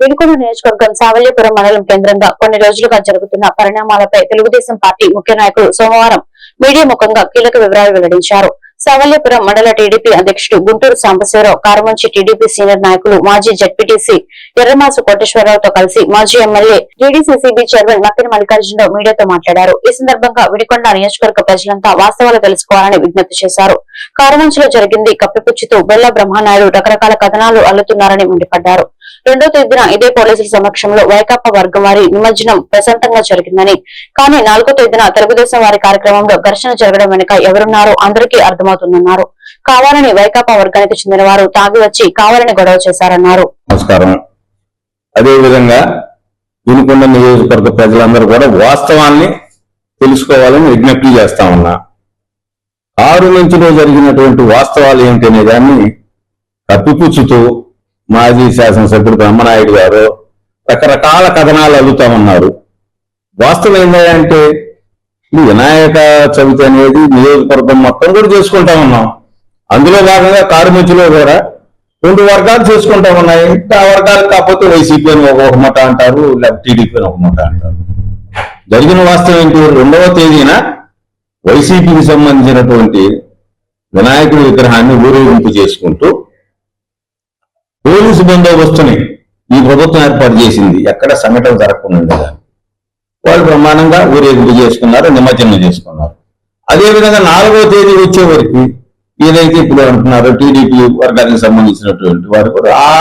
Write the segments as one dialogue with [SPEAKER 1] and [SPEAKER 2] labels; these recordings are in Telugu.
[SPEAKER 1] వినుకొండ నియోజకవర్గం సావల్యపురం మండలం కేంద్రంగా కొన్ని రోజులుగా జరుగుతున్న పరిణామాలపై తెలుగుదేశం పార్టీ ముఖ్య నాయకులు సోమవారం మీడియా ముఖంగా కీలక వివరాలు వెల్లడించారు. సావల్యపురం మండల టీడీపీ అధ్యక్షుడు గుంటూరు సాంబశివరావు కారమంచి టీడీపీ సీనియర్ నాయకులు మాజీ జడ్పీటీసీ ఎర్రమాసు కోటేశ్వరరావుతో కలిసి మాజీ MLA TDCCB chairman Makkina Mallikarjunarao మీడియాతో మాట్లాడారు. ఈ సందర్భంగా విడికొండ నియోజకవర్గ ప్రజలంతా వాస్తవాలు తెలుసుకోవాలని విజ్ఞప్తి చేశారు. కారమంచిలో జరిగింది కప్పిపుచ్చుతూ బెల్ల బ్రహ్మనాయుడు రకరకాల కథనాలు అల్లుతున్నారని మండిపడ్డారు. రెండో తేదీన ఇదే పోలీసుల సమక్షంలో వైకాపా వర్గం వారి నిమజ్జనం ప్రశాంతంగా జరిగిందని. కానీ నాలుగో తేదీన తెలుగుదేశం వారి కార్యక్రమంలో ఘర్షణ జరగడం వెనుక ఎవరున్నారో అందరికీ అర్థమవుతుందన్నారు. కావాలని వైకాపా వర్గానికి చెందిన వారు తాగి వచ్చి కావాలని గొడవ చేశారన్నారు.
[SPEAKER 2] నమస్కారం. అదేవిధంగా వినుకొండ నియోజకవర్గ ప్రజలందరూ కూడా వాస్తవాన్ని తెలుసుకోవాలని విజ్ఞప్తి చేస్తా ఉన్నా. ఆరు నుంచిలో జరిగినటువంటి వాస్తవాలు ఏంటనే దాన్ని కప్పిపుచ్చుతూ మాజీ శాసనసభ్యుడు బ్రహ్మనాయుడు గారు రకరకాల కథనాలు అల్లుతా ఉన్నారు. వాస్తవం ఏంటంటే ఈ వినాయక చవితి అనేది నియోజకవర్గం మొత్తం కూడా చేసుకుంటా ఉన్నాం. అందులో భాగంగా కారుమంచిలో కూడా రెండు వర్గాలు చేసుకుంటా ఉన్నాయి. ఆ వర్గాలు కాకపోతే వైసీపీ అని ఒక ఒక మత అంటారు లేకపోతే టీడీపీ అని ఒక మత అంటారు. జరిగిన వాస్తవం ఏంటి? రెండవ తేదీన వైసీపీకి సంబంధించినటువంటి వినాయకుడి విగ్రహాన్ని ఊరేగింపు చేసుకుంటూ పోలీసు బందోబస్తుని ఈ ప్రభుత్వం ఏర్పాటు చేసింది. ఎక్కడ సంఘటన జరగకుండా వాళ్ళు ప్రమాణంగా ఊరేగింపు చేసుకున్నారు నిమజ్జనం చేసుకున్నారు. అదేవిధంగా నాలుగో తేదీ వచ్చేవరకు ఏదైతే ఇప్పుడు అంటున్నారో టీడీపీ వర్గానికి సంబంధించినటువంటి వారు కూడా ఆ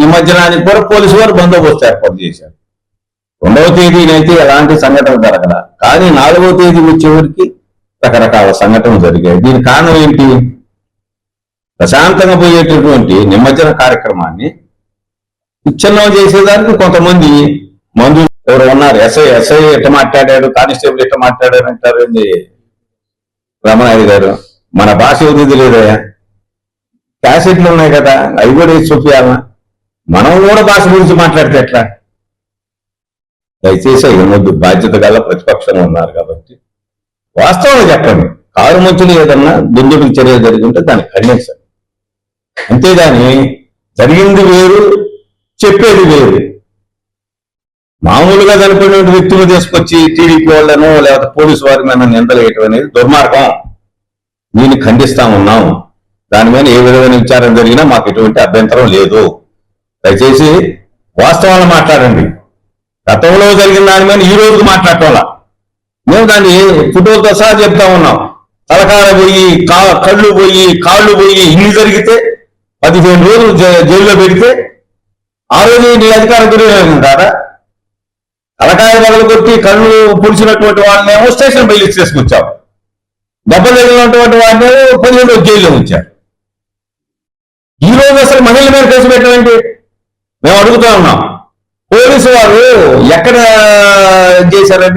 [SPEAKER 2] నిమజ్జనానికి కూడా పోలీసు వారు బందోబస్తు ఏర్పాటు చేశారు. రెండవ తేదీనైతే ఎలాంటి సంఘటన జరగల. కానీ నాలుగవ తేదీ వచ్చేవరకు రకరకాల సంఘటనలు జరిగాయి. దీని కారణం ఏంటి? ప్రశాంతంగా పోయేటటువంటి నిమజ్జన కార్యక్రమాన్ని విచ్ఛిన్నం చేసేదానికి కొంతమంది మందు ఎవరు ఉన్నారు. ఎస్ఐ ఎస్ఐ ఎట్ట మాట్లాడాడు? కానిస్టేబుల్ ఎట్ట మాట్లాడాడు అంటారు ఏంది రమణాయుడు గారు. మన భాష ఏది తెలియదయా క్యాసెట్లు ఉన్నాయి కదా అవి కూడా వేసి మనం కూడా భాష గురించి మాట్లాడితే ఎట్లా? దయచేసి ఏమొద్దు బాధ్యత గల ప్రతిపక్షంగా ఉన్నారు కాబట్టి వాస్తవం చెప్పండి. కారు మంచులు ఏదన్నా దుందుడికి చర్య జరిగి ఉంటే దాన్ని ఖండించండి అంతేగాని జరిగింది వేరు చెప్పేది వేరు. మామూలుగా చనిపోయిన వ్యక్తులు తీసుకొచ్చి టీడీపీ వాళ్ళను లేకపోతే పోలీసు వారి మీద నిందలేయటం అనేది దుర్మార్గం. దీన్ని ఖండిస్తా ఉన్నాం. దాని మీద ఏ విధమైన విచారం జరిగినా మాకు ఎటువంటి అభ్యంతరం లేదు. దయచేసి వాస్తవాలు మాట్లాడండి. గతంలో జరిగిన దాని మీద ఈ రోజు మాట్లాడటంలా. మేము దాన్ని ఫోటోలతో సహా చెప్తా ఉన్నాం. తలకాల పోయి కా కళ్ళు పోయి కాళ్ళు పోయి ఇన్ని జరిగితే పదిహేను రోజులు జైల్లో పెడితే ఆ రోజు నీ అధికారం గురింటారా తలకాయ మొదలు కొట్టి కళ్ళు పొడిచినటువంటి వాళ్ళనేమో స్టేషన్ బయలు తీసుకొచ్చాం దెబ్బలు తగిలినటువంటి వాడిని పదిహేను రోజులు జైల్లో ఉంచారు ఈ రోజు అసలు మహిళల మీద కేసు పెట్టమంటే మేము అడుగుతా ఉన్నాం. పోలీసు వారు ఎక్కడ చేశారంటే